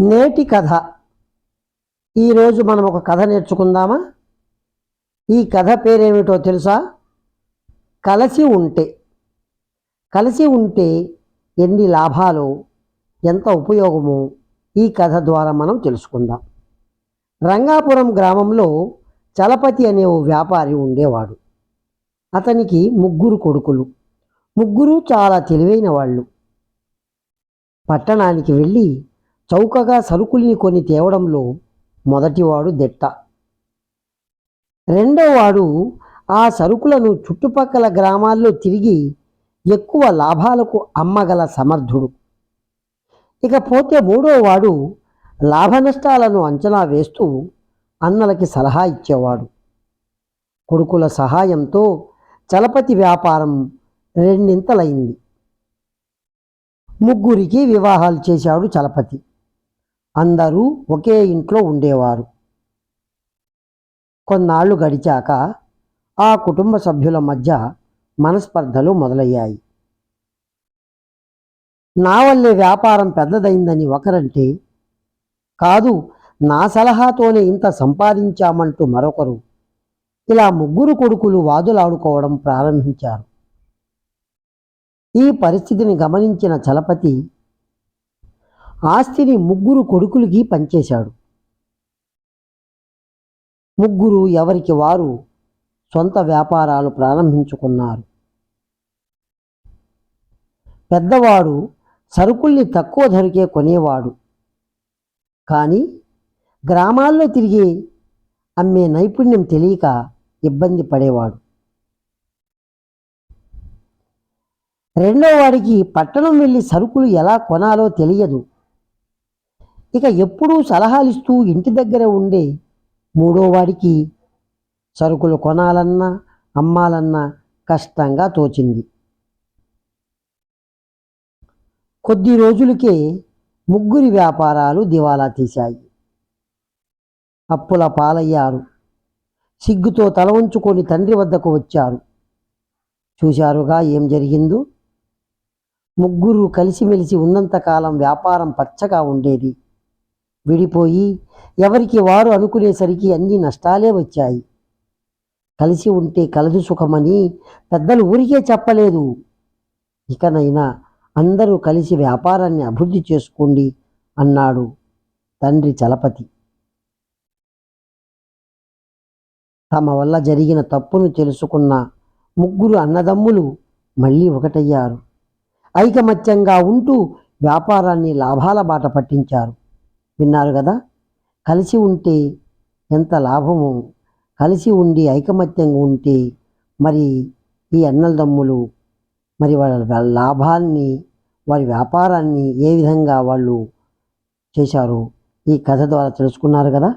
నేటి కథ. ఈరోజు మనం ఒక కథ నేర్చుకుందామా? ఈ కథ పేరేమిటో తెలుసా? కలిసి ఉంటే. కలిసి ఉంటే ఎన్ని లాభాలు ఎంత ఉపయోగమో? ఈ కథ ద్వారా మనం తెలుసుకుందాం. రంగాపురం గ్రామంలో చలపతి అనే ఓ వ్యాపారి ఉండేవాడు. అతనికి ముగ్గురు కొడుకులు. ముగ్గురు చాలా తెలివైన వాళ్ళు. పట్టణానికి వెళ్ళి చౌకగా సరుకుల్ని కొని తేవడంలో మొదటివాడు దిట్ట. రెండోవాడు ఆ సరుకులను చుట్టుపక్కల గ్రామాల్లో తిరిగి ఎక్కువ లాభాలకు అమ్మగల సమర్థుడు. ఇకపోతే మూడోవాడు లాభ నష్టాలను అంచనా వేస్తూ అన్నలకి సలహా ఇచ్చేవాడు. కొడుకుల సహాయంతో చలపతి వ్యాపారం రెండింతలైంది. ముగ్గురికి వివాహాలు చేశాడు చలపతి. అందరూ ఒకే ఇంట్లో ఉండేవారు. కొన్నాళ్ళు గడిచాక ఆ కుటుంబ సభ్యుల మధ్య మనస్పర్ధలు మొదలయ్యాయి. నా వల్లే వ్యాపారం పెద్దదైందని ఒకరంటే కాదు నా సలహాతోనే ఇంత సంపాదించామంటూ మరొకరు. ఇలా ముగ్గురు కొడుకులు వాదులాడుకోవడం ప్రారంభించారు. ఈ పరిస్థితిని గమనించిన చలపతి ఆస్తిని ముగ్గురు కొడుకులకి పంచేశాడు. ముగ్గురు ఎవరికి వారు సొంత వ్యాపారాలు ప్రారంభించుకున్నారు. పెద్దవాడు సరుకుల్ని తక్కువ ధరకే కొనేవాడు. కానీ గ్రామాల్లో తిరిగి అమ్మే నైపుణ్యం తెలియక ఇబ్బంది పడేవాడు. రెండో వాడికి పట్టణం వెళ్ళి సరుకులు ఎలా కొనాలో తెలియదు. ఇక ఎప్పుడూ సలహాలు ఇస్తూ ఇంటి దగ్గర ఉండే మూడో వాడికి సరుకులు కొనాలన్నా అమ్మాలన్నా కష్టంగా తోచింది. కొద్ది రోజులకే ముగ్గురి వ్యాపారాలు దివాలా తీశాయి. అప్పుల పాలయ్యారు. సిగ్గుతో తల ఉంచుకొని తండ్రి వద్దకు వచ్చారు. చూశారుగా ఏం జరిగిందో? ముగ్గురు కలిసిమెలిసి ఉన్నంతకాలం వ్యాపారం పచ్చగా ఉండేది. విడిపోయి ఎవరికి వారు అనుకునేసరికి అన్ని నష్టాలే వచ్చాయి. కలిసి ఉంటే కలదు సుఖమని పెద్దలు ఊరికే చెప్పలేదు. ఇకనైనా అందరూ కలిసి వ్యాపారాన్ని అభివృద్ధి చేసుకోండి అన్నాడు తండ్రి చలపతి. తమ వల్ల జరిగిన తప్పును తెలుసుకున్న ముగ్గురు అన్నదమ్ములు మళ్ళీ ఒకటయ్యారు. ఐకమత్యంగా ఉంటూ వ్యాపారాన్ని లాభాల బాట పట్టించారు. విన్నారు కదా? కలిసి ఉంటే ఎంత లాభము? కలిసి ఉండి ఐకమత్యంగా ఉంటే మరి ఈ అన్నదమ్ములు మరి వాళ్ళ లాభాన్ని వారి వ్యాపారాన్ని ఏ విధంగా వాళ్ళు చేశారు ఈ కథ ద్వారా తెలుసుకున్నారు కదా?